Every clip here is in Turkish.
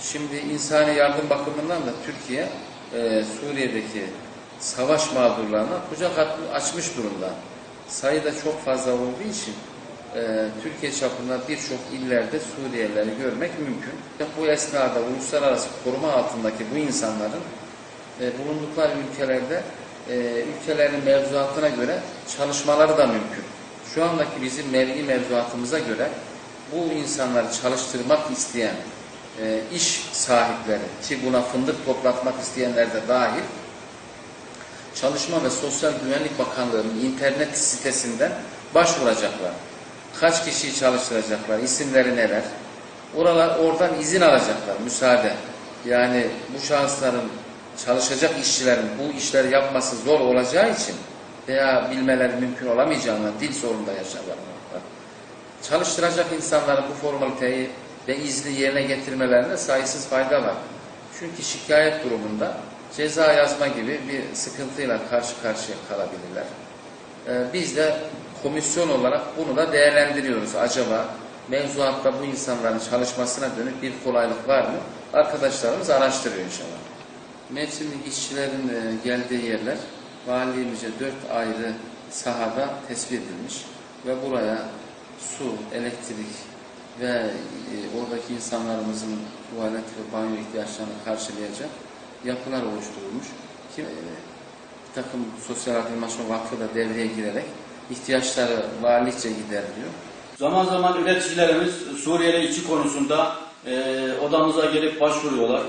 Şimdi insani yardım bakımından da Türkiye e, Suriye'deki savaş mağdurlarına kucak açmış durumda. Sayı da çok fazla olduğu için e, Türkiye çapında birçok illerde Suriyelileri görmek mümkün. Bu esnada uluslararası koruma altındaki bu insanların e, bulundukları ülkelerde e, ülkelerin mevzuatına göre çalışmaları da mümkün. Şu andaki bizim mevki mevzuatımıza göre bu insanları çalıştırmak isteyen e, iş sahipleri ki buna fındık toplatmak isteyenler de dahil Çalışma ve Sosyal Güvenlik Bakanlığı'nın internet sitesinden başvuracaklar. Kaç kişiyi çalıştıracaklar, isimleri neler? Oralar, oradan izin alacaklar, müsaade. Yani bu şahısların çalışacak işçilerin bu işleri yapması zor olacağı için veya bilmeleri mümkün olamayacağından dil sorununda yaşarlar. Çalıştıracak insanların bu formaliteyi ve izni yerine getirmelerine sayısız fayda var. Çünkü şikayet durumunda ceza yazma gibi bir sıkıntıyla karşı karşıya kalabilirler. Ee, biz de komisyon olarak bunu da değerlendiriyoruz. Acaba mevzuatta bu insanların çalışmasına dönük bir kolaylık var mı? Arkadaşlarımız araştırıyor inşallah. Mevsimlik işçilerin e, geldiği yerler valiliğimizce dört ayrı sahada tespit edilmiş ve buraya su, elektrik ve e, oradaki insanlarımızın tuvalet ve banyo ihtiyaçlarını karşılayacak yapılar oluşturulmuş. Ki, e, bir takım Sosyal Yardımlaşma Vakfı da devreye girerek ihtiyaçları valilikçe gideriliyor. Zaman zaman üreticilerimiz Suriyeli işçi konusunda e, odamıza gelip başvuruyorlar.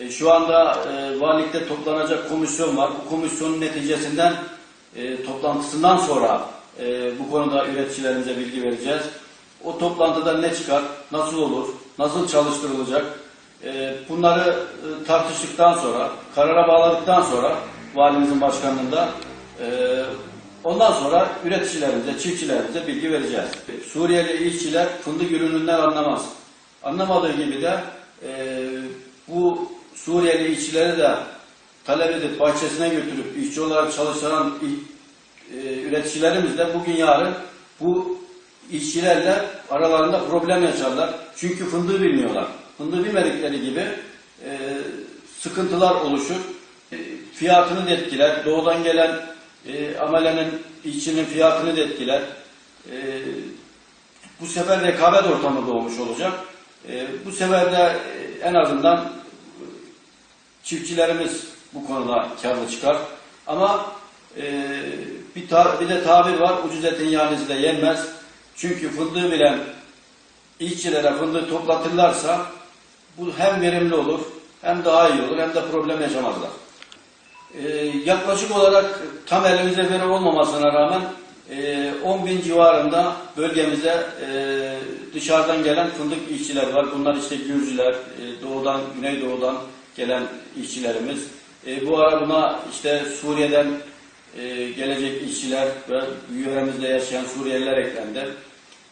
E, şu anda e, valilikte toplanacak komisyon var. Bu komisyonun neticesinden e, toplantısından sonra e, bu konuda üreticilerimize bilgi vereceğiz. O toplantıda ne çıkar, nasıl olur, nasıl çalıştırılacak e, bunları e, tartıştıktan sonra, karara bağladıktan sonra valimizin başkanlığında e, Ondan sonra üreticilerimize, çiftçilerimize bilgi vereceğiz. Suriyeli işçiler fındık ürününden anlamaz. Anlamadığı gibi de bu Suriyeli işçileri de talep edip bahçesine götürüp işçi olarak e, üreticilerimiz de bugün yarın bu işçilerle aralarında problem yaşarlar. Çünkü fındığı bilmiyorlar. Fındığı bilmedikleri gibi e, sıkıntılar oluşur. E, fiyatını da etkiler. Doğudan gelen e, amelenin işçinin fiyatını da etkiler. E, bu sefer rekabet ortamı doğmuş olacak. E, bu sefer de e, en azından çiftçilerimiz bu konuda karlı çıkar. Ama e, bir, bir de tabir var, ucuz etin de yenmez. Çünkü fındığı bilen işçilere fındığı toplatırlarsa bu hem verimli olur, hem daha iyi olur, hem de problem yaşamazlar. Ee, yaklaşık olarak tam elimizde veri olmamasına rağmen e, 10 bin civarında bölgemize e, dışarıdan gelen fındık işçiler var. Bunlar işte Gürcüler, e, doğudan, güneydoğudan gelen işçilerimiz. E, bu ara buna işte Suriye'den e, gelecek işçiler ve yöremizde yaşayan Suriyeliler eklendi.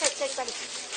take, take, take, take.